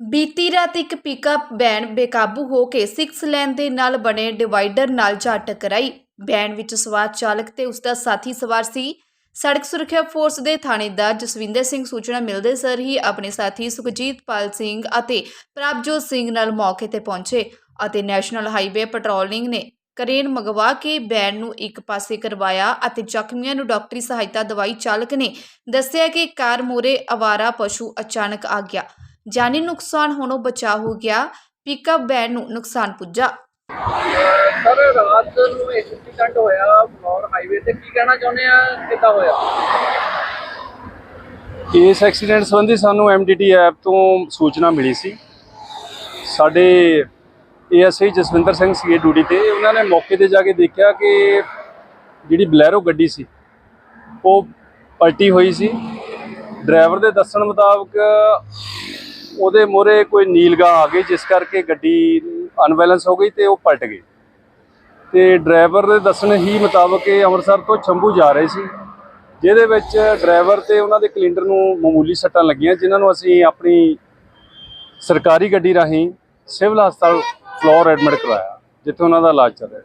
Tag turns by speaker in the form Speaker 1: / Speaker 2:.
Speaker 1: ਬੀਤੀ ਰਾਤ ਇੱਕ ਪਿਕਅਪ ਵੈਨ ਬੇਕਾਬੂ ਹੋ ਕੇ 6 ਲੇਨ ਦੇ ਨਾਲ ਬਣੇ ਡਿਵਾਈਡਰ ਨਾਲ ਜਾ ਟਕਰਾਈ। ਵੈਨ ਵਿੱਚ ਸਵਾਰ ਚਾਲਕ ਤੇ ਉਸ ਦਾ ਸਾਥੀ ਸਵਾਰ ਸੀ। ਸੜਕ ਸੁਰੱਖਿਆ ਫੋਰਸ ਦੇ ਥਾਣੇਦਾਰ ਜਸਵਿੰਦਰ ਸਿੰਘ ਸੂਚਨਾ ਮਿਲਦੇ ਸਰ ਹੀ ਆਪਣੇ ਸਾਥੀ ਸੁਖਜੀਤ ਪਾਲ ਸਿੰਘ ਅਤੇ ਪ੍ਰਭਜੋਤ ਸਿੰਘ ਨਾਲ ਮੌਕੇ ਤੇ ਪਹੁੰਚੇ ਅਤੇ ਨੈਸ਼ਨਲ ਹਾਈਵੇ ਪੈਟਰੋਲਿੰਗ ਨੇ ਕਰੇਨ ਮੰਗਵਾ ਕੇ ਬੈਨ ਨੂੰ ਇੱਕ ਪਾਸੇ ਕਰਵਾਇਆ ਅਤੇ ਜ਼ਖਮੀਆਂ ਨੂੰ ਡਾਕਟਰੀ ਸਹਾਇਤਾ ਦਵਾਈ ਚਾਲਕ ਨੇ ਦੱਸਿਆ ਕਿ ਕਾਰ ਮੂਹਰੇ ਅਵਾਰਾ ਪਸ਼ੂ ਅਚਾਨਕ ਆ ਗਿਆ। ਜਾਨੀ ਨੁਕਸਾਨ ਹੋਣੋਂ ਬਚਾ ਹੋ ਗਿਆ। ਪਿਕਅਪ ਵੈਨ ਨੂੰ ਨੁਕਸਾਨ ਪੁੱਜਾ।
Speaker 2: ਸਰ ਰਾਤ ਨੂੰ ਐਕਸੀਡੈਂਟ ਹੋਇਆ ਫਲੋਰ ਹਾਈਵੇ ਤੇ। ਕੀ ਕਹਿਣਾ ਚਾਹੁੰਦੇ ਆ? ਕਿੱਦਾਂ ਹੋਇਆ?
Speaker 3: ਇਸ ਐਕਸੀਡੈਂਟ ਸੰਬੰਧੀ ਸਾਨੂੰ ਐਮਡੀਟੀ ਐਪ ਤੋਂ ਸੂਚਨਾ ਮਿਲੀ ਸੀ। ਸਾਡੇ ਏਐਸਆਈ ਜਸਵਿੰਦਰ ਸਿੰਘ ਸੀਏ ਡਿਊਟੀ ਤੇ। ਉਹਨਾਂ ਨੇ ਮੌਕੇ ਤੇ ਜਾ ਕੇ ਦੇਖਿਆ ਕਿ ਜਿਹੜੀ ਬਲੈਰੋ ਗੱਡੀ ਸੀ ਉਹ ਪਲਟੀ ਹੋਈ ਸੀ। ਡਰਾਈਵਰ ਦੇ ਦੱਸਣ ਮੁਤਾਬਕ ਉਹਦੇ ਮੋਰੇ ਕੋਈ ਨੀਲਗਾ ਆ ਗਈ, ਜਿਸ ਕਰਕੇ ਗੱਡੀ ਅਨਬੈਲੈਂਸ ਹੋ ਗਈ ਤੇ ਉਹ ਪਲਟ ਗਈ। ਤੇ ਡਰਾਈਵਰ ਦੇ ਦੱਸਣ ਹੀ ਮੁਤਾਬਕ ਇਹ ਅੰਮ੍ਰਿਤਸਰ ਤੋਂ ਛੰਭੂ ਜਾ ਰਹੇ ਸੀ, ਜਿਹਦੇ ਵਿੱਚ ਡਰਾਈਵਰ ਤੇ ਉਹਨਾਂ ਦੇ ਕਲਿੰਡਰ ਨੂੰ ਮਾਮੂਲੀ ਸੱਟਾਂ ਲੱਗੀਆਂ, ਜਿਨ੍ਹਾਂ ਨੂੰ ਅਸੀਂ ਆਪਣੀ ਸਰਕਾਰੀ ਗੱਡੀ ਰਾਹੀਂ ਸਿਵਲ ਹਸਪਤਾਲ ਫਲੋਰ ਐਡਮਿਟ ਕਰਵਾਇਆ, ਜਿੱਥੇ ਉਹਨਾਂ ਦਾ ਇਲਾਜ ਚੱਲ ਰਿਹਾ।